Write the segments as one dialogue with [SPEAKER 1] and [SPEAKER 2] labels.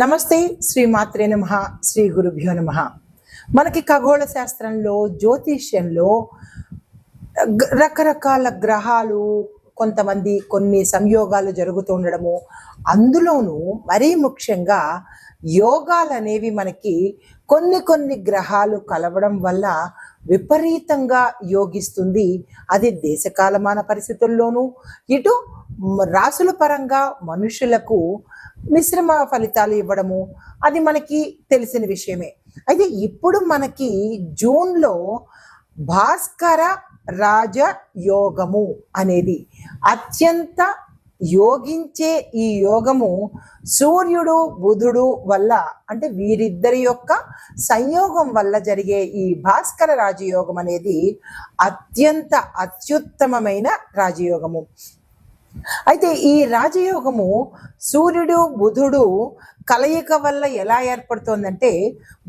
[SPEAKER 1] నమస్తే శ్రీ మాత్రే నమ శ్రీ గురుభ్యో నమ. మనకి ఖగోళ శాస్త్రంలో జ్యోతిష్యంలో రకరకాల గ్రహాలు కొంతమంది కొన్ని సంయోగాలు జరుగుతూ ఉండడము అందులోనూ మరీ ముఖ్యంగా యోగాలు అనేవి మనకి కొన్ని కొన్ని గ్రహాలు కలవడం వల్ల విపరీతంగా యోగిస్తుంది. అది దేశకాలమాన పరిస్థితుల్లోనూ ఇటు రాసుల పరంగా మనుషులకు మిశ్రమ ఫలితాలు ఇవ్వడము అది మనకి తెలిసిన విషయమే. అయితే ఇప్పుడు మనకి జూన్లో భాస్కర రాజ యోగము అనేది అత్యంత యోగించే ఈ యోగము సూర్యుడు బుధుడు వల్ల అంటే వీరిద్దరి యొక్క సంయోగం వల్ల జరిగే ఈ భాస్కర రాజయోగం అనేది అత్యంత అత్యుత్తమమైన రాజయోగము. అయితే ఈ రాజయోగము సూర్యుడు బుధుడు కలయిక వల్ల ఎలా ఏర్పడుతోందంటే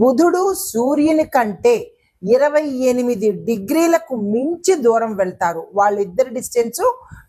[SPEAKER 1] బుధుడు సూర్యుని కంటే ఇరవై ఎనిమిది డిగ్రీలకు మించి దూరం వెళ్తారు. వాళ్ళిద్దరి డిస్టెన్స్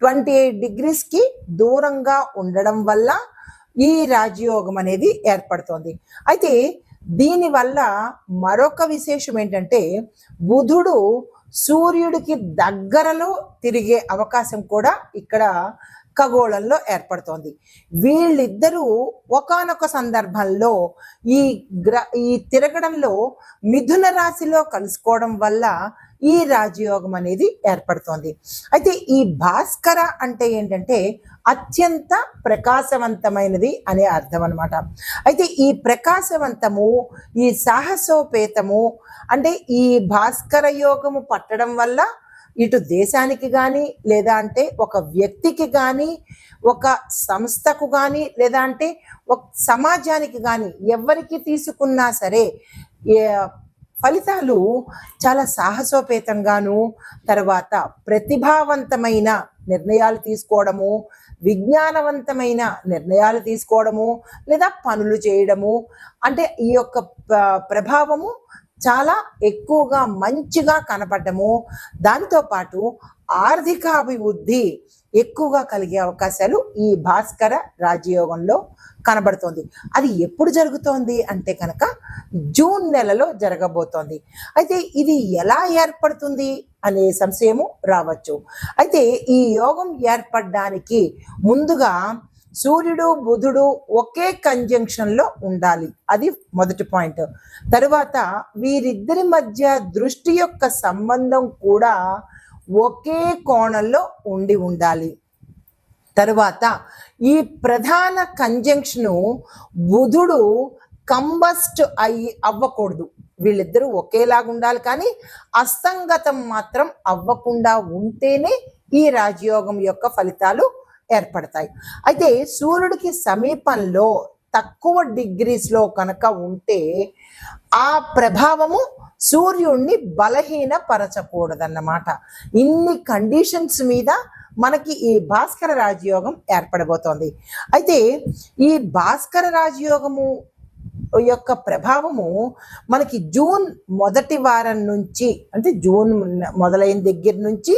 [SPEAKER 1] ట్వంటీ ఎయిట్ డిగ్రీస్కి దూరంగా ఉండడం వల్ల ఈ రాజయోగం అనేది ఏర్పడుతోంది. అయితే దీనివల్ల మరొక విశేషం ఏంటంటే బుధుడు సూర్యుడికి దగ్గరలో తిరిగే అవకాశం కూడా ఇక్కడ ఖగోళంలో ఏర్పడుతోంది. వీళ్ళిద్దరూ ఒకానొక సందర్భంలో ఈ గ్ర ఈ తిరగడంలో మిథున రాశిలో కలుసుకోవడం వల్ల ఈ రాజయోగం అనేది ఏర్పడుతోంది. అయితే ఈ భాస్కర అంటే ఏంటంటే అత్యంత ప్రకాశవంతమైనది అనే అర్థం అనమాట అయితే ఈ ప్రకాశవంతము ఈ సాహసోపేతము అంటే ఈ భాస్కర యోగము పట్టడం వల్ల ఇటు దేశానికి కానీ లేదా అంటే ఒక వ్యక్తికి కానీ ఒక సంస్థకు కానీ లేదా అంటే ఒక సమాజానికి కానీ ఎవరికి తీసుకున్నా సరే ఫలితాలు చాలా సాహసోపేతంగాను తర్వాత ప్రతిభావంతమైన నిర్ణయాలు తీసుకోవడము విజ్ఞానవంతమైన నిర్ణయాలు తీసుకోవడము లేదా పనులు చేయడము అంటే ఈ యొక్క ప్రభావము చాలా ఎక్కువగా మంచిగా కనపడము దాంతో పాటు ఆర్థిక అభివృద్ధి ఎక్కువగా కలిగే అవకాశాలు ఈ భాస్కర రాజయోగంలో కనబడుతోంది. అది ఎప్పుడు జరుగుతోంది అంటే కనుక జూన్ నెలలో జరగబోతోంది. అయితే ఇది ఎలా ఏర్పడుతుంది అనే సంశయము రావచ్చు. అయితే ఈ యోగం ఏర్పడడానికి ముందుగా సూర్యుడు బుధుడు ఒకే కంజంక్షన్లో ఉండాలి. అది మొదటి పాయింట్ తరువాత వీరిద్దరి మధ్య దృష్టి యొక్క సంబంధం కూడా ఒకే కోణంలో ఉండి ఉండాలి. తరువాత ఈ ప్రధాన కంజంక్షను బుధుడు కంబస్ట్ అయి అవ్వకూడదు. వీళ్ళిద్దరూ ఒకేలాగా ఉండాలి కానీ అస్తంగతం మాత్రం అవ్వకుండా ఉంటేనే ఈ రాజయోగం యొక్క ఫలితాలు ఏర్పడతాయి. అయితే సూర్యుడికి సమీపంలో తక్కువ డిగ్రీస్లో కనుక ఉంటే ఆ ప్రభావము సూర్యుడిని బలహీనపరచకూడదన్నమాట. ఇన్ని కండిషన్స్ మీద మనకి ఈ భాస్కర రాజయోగం ఏర్పడబోతోంది. అయితే ఈ భాస్కర రాజయోగము యొక్క ప్రభావము మనకి జూన్ మొదటి వారం నుంచి అంటే జూన్ మొదలైన దగ్గర నుంచి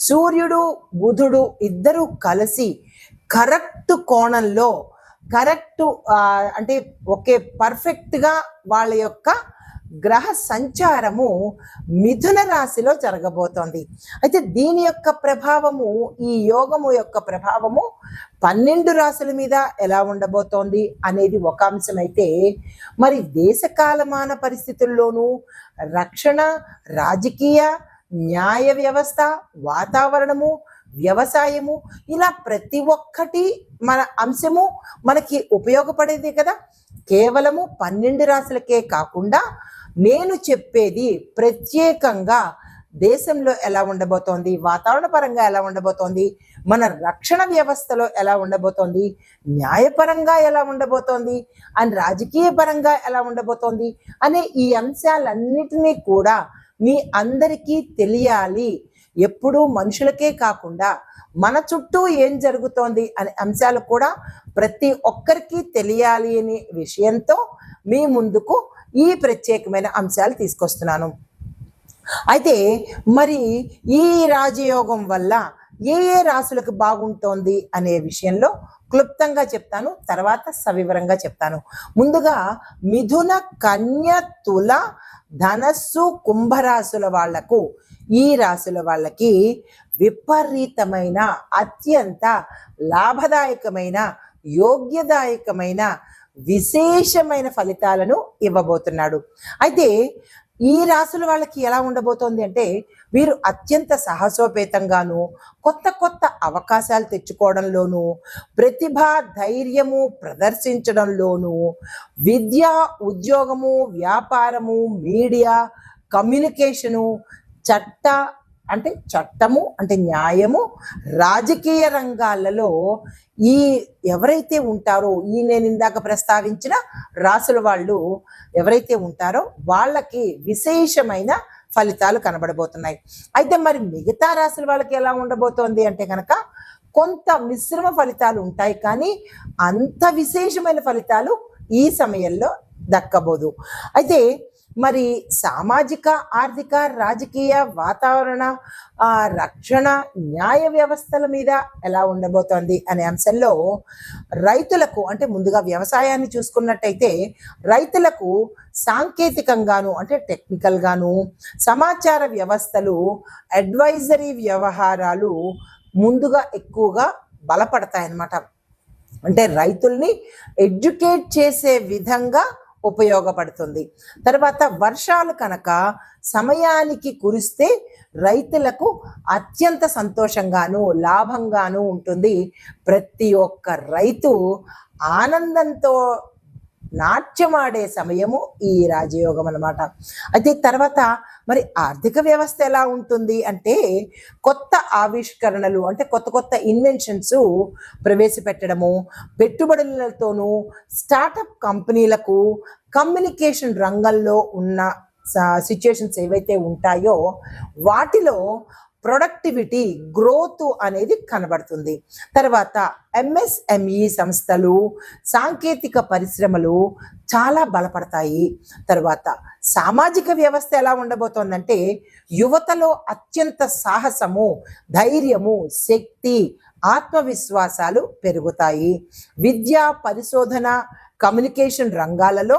[SPEAKER 1] సూర్యుడు బుధుడు ఇద్దరు కలిసి కరెక్ట్ కోణంలో కరెక్ట్ అంటే ఒకే పర్ఫెక్ట్గా వాళ్ళ యొక్క గ్రహ సంచారము మిథున రాశిలో జరగబోతోంది. అయితే దీని యొక్క ప్రభావము ఈ యోగము యొక్క ప్రభావము పన్నెండు రాశుల మీద ఎలా ఉండబోతోంది అనేది ఒక అంశం అయితే మరి దేశకాలమాన పరిస్థితుల్లోనూ రక్షణ రాజకీయ న్యాయ వ్యవస్థ వాతావరణము వ్యవసాయము ఇలా ప్రతి ఒక్కటి మన అంశము మనకి ఉపయోగపడేది కదా. కేవలము పన్నెండు రాశులకే కాకుండా నేను చెప్పేది ప్రత్యేకంగా దేశంలో ఎలా ఉండబోతోంది వాతావరణ పరంగా ఎలా ఉండబోతోంది మన రక్షణ వ్యవస్థలో ఎలా ఉండబోతోంది న్యాయపరంగా ఎలా ఉండబోతోంది అండ్ రాజకీయ పరంగా ఎలా ఉండబోతోంది అనే ఈ అంశాలన్నిటినీ కూడా మీ అందరికీ తెలియాలి. ఎప్పుడూ మనుషులకే కాకుండా మన చుట్టూ ఏం జరుగుతోంది అనే అంశాలు కూడా ప్రతి ఒక్కరికి తెలియాలి అనే విషయంతో మీ ముందుకు ఈ ప్రత్యేకమైన అంశాలు తీసుకొస్తున్నాను. అయితే మరి ఈ రాజయోగం వల్ల ఏ ఏ రాశులకు బాగుంటోంది అనే విషయంలో క్లుప్తంగా చెప్తాను తర్వాత సవివరంగా చెప్తాను. ముందుగా మిథున కన్య తుల ధనస్సు కుంభరాశుల వాళ్ళకు ఈ రాశుల వాళ్ళకి విపరీతమైన అత్యంత లాభదాయకమైన యోగ్యదాయకమైన విశేషమైన ఫలితాలను ఇవ్వబోతున్నాడు. అయితే ఈ రాశుల వాళ్ళకి ఎలా ఉండబోతోంది అంటే వీరు అత్యంత సాహసోపేతంగాను కొత్త కొత్త అవకాశాలు తెచ్చుకోవడంలోనూ ప్రతిభ ధైర్యము ప్రదర్శించడంలోనూ విద్య ఉద్యోగము వ్యాపారము మీడియా కమ్యూనికేషను చట్ట అంటే చట్టము అంటే న్యాయము రాజకీయ రంగాలలో ఈ ఎవరైతే ఉంటారో ఈ నేను ఇందాక ప్రస్తావించిన రాసుల వాళ్ళు ఎవరైతే ఉంటారో వాళ్ళకి విశేషమైన ఫలితాలు కనబడబోతున్నాయి. అయితే మరి మిగతా రాశుల వాళ్ళకి ఎలా ఉండబోతోంది అంటే కనుక కొంత మిశ్రమ ఫలితాలు ఉంటాయి కానీ అంత విశేషమైన ఫలితాలు ఈ సమయంలో దక్కబోదు. అయితే మరి సామాజిక ఆర్థిక రాజకీయ వాతావరణ రక్షణ న్యాయ వ్యవస్థల మీద ఎలా ఉండబోతోంది అనే అంశంలో రైతులకు అంటే ముందుగా వ్యవసాయాన్ని చూసుకున్నట్టయితే రైతులకు సాంకేతికంగాను అంటే టెక్నికల్గాను సమాచార వ్యవస్థలు అడ్వైజరీ వ్యవహారాలు ముందుగా ఎక్కువగా బలపడతాయన్నమాట. అంటే రైతుల్ని ఎడ్యుకేట్ చేసే విధంగా ఉపయోగపడుతుంది. తర్వాత వర్షాలు కనుక సమయానికి కురిస్తే రైతులకు అత్యంత సంతోషంగాను లాభంగాను ఉంటుంది. ప్రతి ఒక్క రైతు ఆనందంతో నాట్యమాడే సమయము ఈ రాజయోగం అన్నమాట. అయితే తర్వాత మరి ఆర్థిక వ్యవస్థ ఎలా ఉంటుంది అంటే కొత్త ఆవిష్కరణలు అంటే కొత్త కొత్త ఇన్వెన్షన్స్ ప్రవేశపెట్టడము పెట్టుబడులతోనూ స్టార్టప్ కంపెనీలకు కమ్యూనికేషన్ రంగంలో ఉన్న సిచ్యుయేషన్స్ ఏవైతే ఉంటాయో వాటిలో ప్రొడక్టివిటీ గ్రోత్ అనేది కనబడుతుంది. తర్వాత ఎంఎస్ఎంఈ సంస్థలు సాంకేతిక పరిశ్రమలు చాలా బలపడతాయి. తర్వాత సామాజిక వ్యవస్థ ఎలా ఉండబోతోందంటే యువతలో అత్యంత సాహసము ధైర్యము శక్తి ఆత్మవిశ్వాసాలు పెరుగుతాయి. విద్య పరిశోధన కమ్యూనికేషన్ రంగాలలో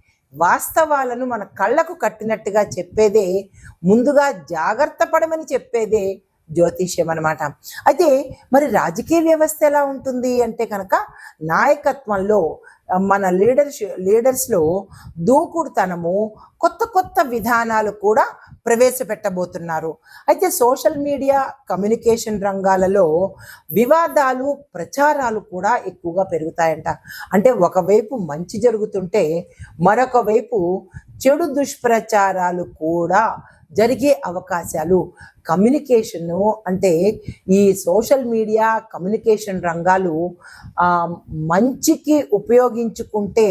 [SPEAKER 1] వాస్తవాలను మన కళ్ళకు కట్టినట్టుగా చెప్పేదే ముందుగా జాగ్రత్త పడమని చెప్పేదే జ్యోతిష్యం అనమాట అయితే మరి రాజకీయ వ్యవస్థ ఎలా ఉంటుంది అంటే కనుక నాయకత్వంలో మన లీడర్స్ లీడర్స్లో దూకుడుతనము కొత్త కొత్త విధానాలు కూడా ప్రవేశపెట్టబోతున్నారు. అయితే సోషల్ మీడియా కమ్యూనికేషన్ రంగాలలో వివాదాలు ప్రచారాలు కూడా ఎక్కువగా పెరుగుతాయంట. అంటే ఒకవైపు మంచి జరుగుతుంటే మరొక వైపు చెడు దుష్ప్రచారాలు కూడా జరిగే అవకాశాలు. కమ్యూనికేషను అంటే ఈ సోషల్ మీడియా కమ్యూనికేషన్ రంగాలు మంచికి ఉపయోగించుకుంటే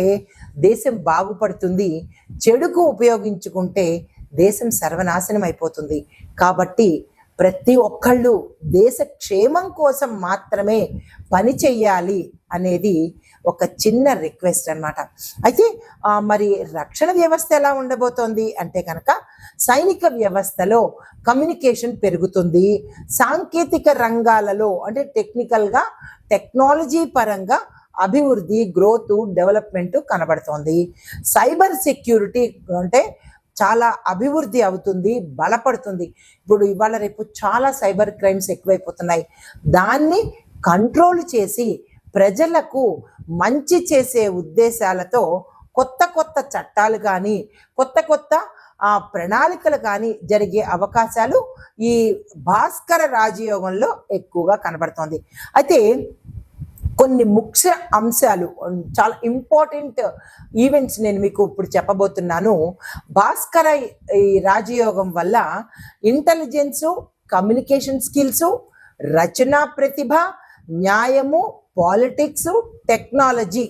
[SPEAKER 1] దేశం బాగుపడుతుంది చెడుకు ఉపయోగించుకుంటే దేశం సర్వనాశనం అయిపోతుంది. కాబట్టి ప్రతి ఒక్కళ్ళు దేశ క్షేమం కోసం మాత్రమే పని చెయ్యాలి అనేది ఒక చిన్న రిక్వెస్ట్ అన్నమాట. అయితే మరి రక్షణ వ్యవస్థ ఎలా ఉండబోతోంది అంటే కనుక సైనిక వ్యవస్థలో కమ్యూనికేషన్ పెరుగుతుంది. సాంకేతిక రంగాలలో అంటే టెక్నికల్గా టెక్నాలజీ పరంగా అభివృద్ధి గ్రోత్ డెవలప్మెంట్ కనబడుతోంది. సైబర్ సెక్యూరిటీ అంటే చాలా అభివృద్ధి అవుతుంది బలపడుతుంది. ఇప్పుడు ఇవాళ రేపు చాలా సైబర్ క్రైమ్స్ ఎక్కువైపోతున్నాయి. దాన్ని కంట్రోల్ చేసి ప్రజలకు మంచి చేసే ఉద్దేశాలతో కొత్త కొత్త చట్టాలు కానీ కొత్త కొత్త ఆ ప్రణాళికలు కానీ జరిగే అవకాశాలు ఈ భాస్కర రాజయోగంలో ఎక్కువగా కనబడుతోంది. అయితే కొన్ని ముఖ్య అంశాలు చాలా ఇంపార్టెంట్ ఈవెంట్స్ నేను మీకు ఇప్పుడు చెప్పబోతున్నాను. భాస్కర ఈ రాజయోగం వల్ల ఇంటెలిజెన్సు కమ్యూనికేషన్ స్కిల్స్ రచనా ప్రతిభ న్యాయము పాలిటిక్స్ టెక్నాలజీ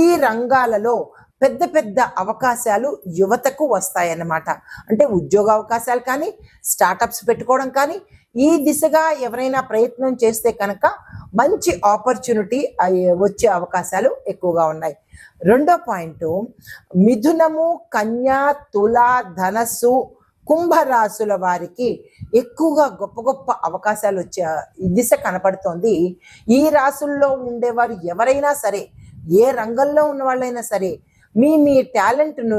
[SPEAKER 1] ఈ రంగాలలో పెద్ద పెద్ద అవకాశాలు యువతకు వస్తాయన్నమాట. అంటే ఉద్యోగ అవకాశాలు కానీ స్టార్టప్స్ పెట్టుకోవడం కానీ ఈ దిశగా ఎవరైనా ప్రయత్నం చేస్తే కనుక మంచి ఆపర్చునిటీ వచ్చే అవకాశాలు ఎక్కువగా ఉన్నాయి. రెండో పాయింట్ మిథునము కన్యా తుల ధనస్సు కుంభరాశుల వారికి ఎక్కువగా గొప్ప గొప్ప అవకాశాలు వచ్చే దిశ కనపడుతోంది. ఈ రాసుల్లో ఉండేవారు ఎవరైనా సరే ఏ రంగంలో ఉన్న వాళ్ళైనా సరే మీ మీ టాలెంట్ను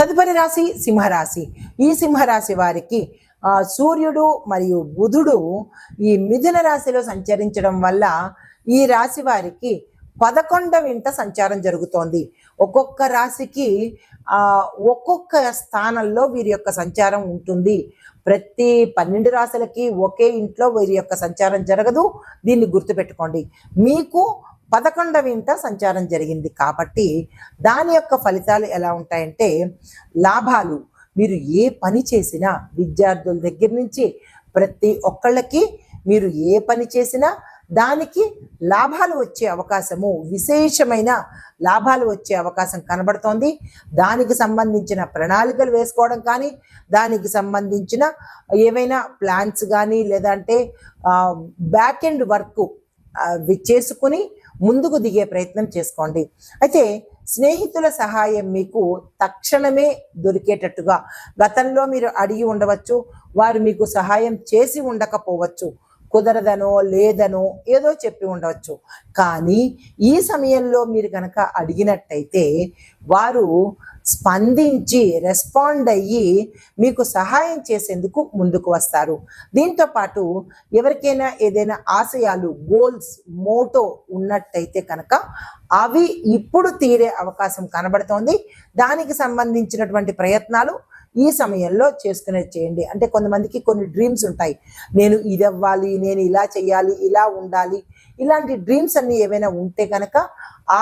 [SPEAKER 1] తదుపరి రాశి సింహరాశి. ఈ సింహరాశి వారికి ఆ, సూర్యుడు మరియు బుధుడు ఈ మిథున రాశిలో సంచరించడం వల్ల ఈ రాశి వారికి పదకొండవ వింట సంచారం జరుగుతోంది. ఒక్కొక్క రాశికి ఆ ఒక్కొక్క స్థానంలో వీరి యొక్క సంచారం ఉంటుంది. ప్రతి పన్నెండు రాశులకి ఒకే ఇంట్లో వీరి యొక్క సంచారం జరగదు. దీన్ని గుర్తుపెట్టుకోండి. మీకు పదకొండవ ఇంట సంచారం జరిగింది. కాబట్టి దాని యొక్క ఫలితాలు ఎలా ఉంటాయంటే లాభాలు. మీరు ఏ పని చేసినా విద్యార్థుల దగ్గర నుంచి ప్రతి ఒక్కళ్ళకి మీరు ఏ పని చేసినా దానికి లాభాలు వచ్చే అవకాశము విశేషమైన లాభాలు వచ్చే అవకాశం కనబడుతోంది. దానికి సంబంధించిన ప్రణాళికలు వేసుకోవడం కానీ దానికి సంబంధించిన ఏవైనా ప్లాన్స్ కానీ లేదంటే బ్యాక్ ఎండ్ వర్క్ చేసుకుని ముందుకు దిగే ప్రయత్నం చేసుకోండి. అయితే స్నేహితుల సహాయం మీకు తక్షణమే దొరికేటట్టుగా గతంలో మీరు అడిగి ఉండవచ్చు వారు మీకు సహాయం చేసి ఉండకపోవచ్చు కుదరదనో లేదనో ఏదో చెప్పి ఉండవచ్చు. కానీ ఈ సమయంలో మీరు కనుక అడిగినట్టయితే వారు స్పందించి రెస్పాండ్ అయ్యి మీకు సహాయం చేసేందుకు ముందుకు వస్తారు. దీంతో పాటు ఎవరికైనా ఏదైనా ఆశయాలు గోల్స్ మోటో ఉన్నట్టయితే కనుక అవి ఇప్పుడు తీరే అవకాశం కనబడుతోంది. దానికి సంబంధించినటువంటి ప్రయత్నాలు ఈ సమయంలో చేసుకునేది చేయండి. అంటే కొంతమందికి కొన్ని డ్రీమ్స్ ఉంటాయి. నేను ఇది అవ్వాలి నేను ఇలా చేయాలి ఇలా ఉండాలి. ఇలాంటి డ్రీమ్స్ అన్ని ఏవైనా ఉంటే కనుక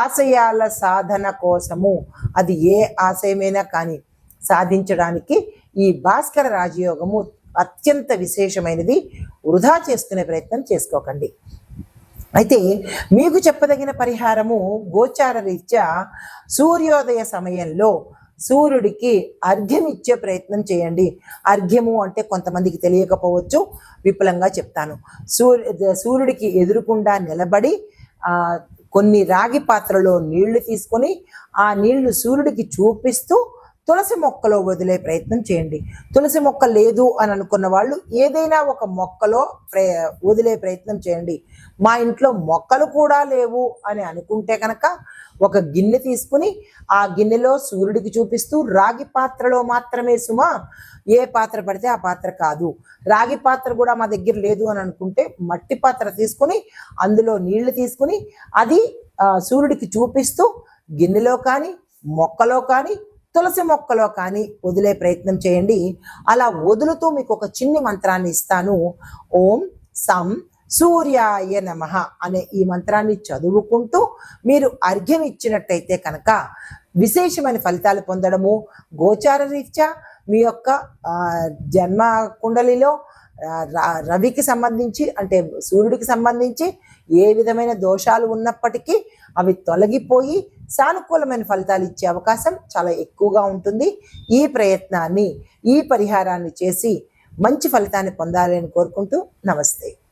[SPEAKER 1] ఆశయాల సాధన కోసము అది ఏ ఆశయమైనా కానీ సాధించడానికి ఈ భాస్కర రాజయోగము అత్యంత విశేషమైనది. వృధా చేసుకునే ప్రయత్నం చేసుకోకండి. అయితే మీకు చెప్పదగిన పరిహారము గోచార రీత్యా సూర్యోదయ సమయంలో సూర్యుడికి అర్ఘ్యం ఇచ్చే ప్రయత్నం చేయండి. అర్ఘ్యము అంటే కొంతమందికి తెలియకపోవచ్చు విపులంగా చెప్తాను. సూర్య సూర్యుడికి ఎదురుకుండా నిలబడి కొన్ని రాగి పాత్రలో నీళ్ళు తీసుకొని ఆ నీళ్ళు సూర్యుడికి చూపిస్తూ తులసి మొక్కలో వదిలే ప్రయత్నం చేయండి. తులసి మొక్క లేదు అని అనుకున్న వాళ్ళు ఏదైనా ఒక మొక్కలో ప్రే వదిలే ప్రయత్నం చేయండి. మా ఇంట్లో మొక్కలు కూడా లేవు అని అనుకుంటే కనుక ఒక గిన్నె తీసుకుని ఆ గిన్నెలో సూర్యుడికి చూపిస్తూ రాగి పాత్రలో మాత్రమే సుమా ఏ పాత్ర పడితే ఆ పాత్ర కాదు. రాగి పాత్ర కూడా మా దగ్గర లేదు అని అనుకుంటే మట్టి పాత్ర తీసుకుని అందులో నీళ్ళు తీసుకుని అది సూర్యుడికి చూపిస్తూ గిన్నెలో కానీ మొక్కలో కానీ తులసి మొక్కలో కానీ వదిలే ప్రయత్నం చేయండి. అలా వదులుతూ మీకు ఒక చిన్ని మంత్రాన్ని ఇస్తాను. ఓం సం సూర్యాయ నమ అనే ఈ మంత్రాన్ని చదువుకుంటూ మీరు అర్ఘ్యం ఇచ్చినట్టయితే కనుక విశేషమైన ఫలితాలు పొందడము గోచార రీత్యా మీ యొక్క జన్మ కుండలిలో ర- రవికి సంబంధించి అంటే సూర్యుడికి సంబంధించి ఏ విధమైన దోషాలు ఉన్నప్పటికీ అవి తొలగిపోయి సానుకూలమైన ఫలితాలు ఇచ్చే అవకాశం చాలా ఎక్కువగా ఉంటుంది. ఈ ప్రయత్నాన్ని ఈ పరిహారాన్ని చేసి మంచి ఫలితాన్ని పొందాలని కోరుకుంటూ నమస్తే.